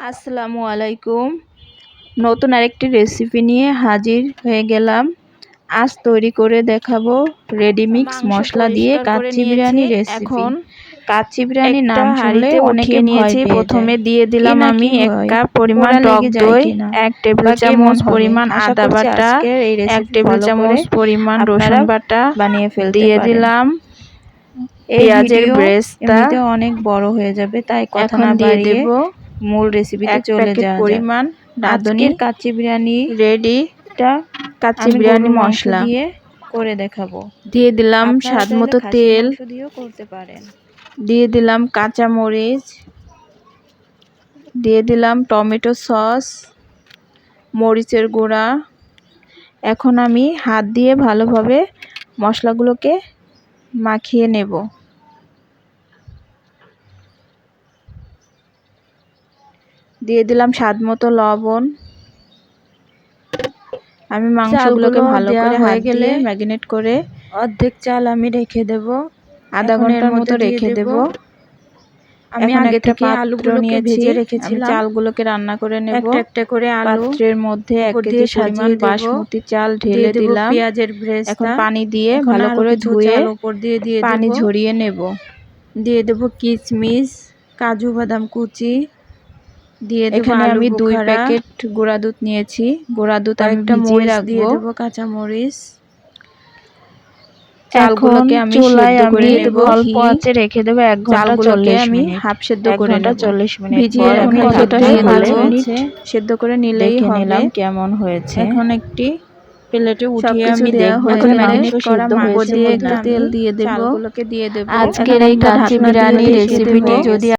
আসসালামু আলাইকুম। নতুন আরেকটি রেসিপি নিয়ে হাজির হয়ে গেলাম। আজ তৈরি করে দেখাবো রেডিমিক্স মশলা দিয়ে কাচ্চি বিরিয়ানি রেসিপি এখন কাচ্চি বিরিয়ানি নাম শুনলে অনেকে নিয়েছি। প্রথমে দিয়ে দিলাম আমি এক কাপ পরিমাণ টক দই এক টেবিল চামচ পরিমাণ আদা বাটা এক টেবিল চামচ পরিমাণ রসুন বাটা বানিয়ে ফেলতে দিয়ে দিলাম। এই পেঁয়াজের ব্রেস্তা। অনেক বড় হয়ে যাবে তাই কথা না দিয়ে দেব মূল রেসিপিতে চলে প্যাকেট যাওয়া পরিমাণ রাঁধুনি আজকের কাচ্চি বিরিয়ানি রেডি টা কাচ্চি বিরিয়ানি মশলা। দিয়ে করে দেখাবো। দিয়ে দিলাম স্বাদ মতো তেল। দিয়েও করতে পারেন। দিয়ে দিলাম কাঁচা মরিচ দিয়ে দিলাম টমেটো সস মরিচের গুঁড়া। এখন আমি হাত দিয়ে ভালোভাবে মশলাগুলোকে মাখিয়ে নেব। দিয়ে দিলাম স্বাদ মতো লবণ। আমি মাংসগুলোকে ভালো করে হয়ে গেলে ম্যাগিনেট করে অর্ধেক চাল আমি রেখে দেব। আধা ঘণ্টার মতো রেখে দেব। আমি আগে থেকে পাত্র আলুগুলোকে নিয়েছি। ভেজে রেখেছিলাম। চালগুলোকে রান্না করে নেব। একটা একটা করে আলু পাত্রের মধ্যে এক কেজি পরিমাণ সাজিয়ে বাসমতি চাল ঢেলে দিলাম। পেঁয়াজের ব্রেস্তা। এখন পানি দিয়ে ভালো করে ধুয়ে উপর দিয়ে দিয়ে পানি ঝরিয়ে নেব। দিয়ে দেব কিশমিশ কাজু বাদাম কুচি। দিয়ে এখানে আমি দুই প্যাকেট গুঁড়া দুধ নিয়েছি। গুঁড়া দুধ আমি কয়েকটা ভিজিয়ে মরিচ দিয়ে দেব কাঁচা মরিচ চালগুলোকে আমি চুলায় সেদ্ধ করে আমি অল্প আঁচে রেখে দেব এক ঘণ্টা চল্লিশ আমি হাফ সেদ্ধ করে নেব। চল্লিশ মিনিট ভিজিয়ে আমি কতটা সেদ্ধ করে নিলেই নিলাম কেমন হয়েছে। এখন একটি প্লেটে উঠিয়ে আমি এখন ম্যারিনেট করা মাংস দিয়ে একটু তেল দিয়ে দেব। চালগুলোকে দিয়ে দেব। আজকের এই একটা কাচ্চি বিরিয়ানি রেসিপিটি যদি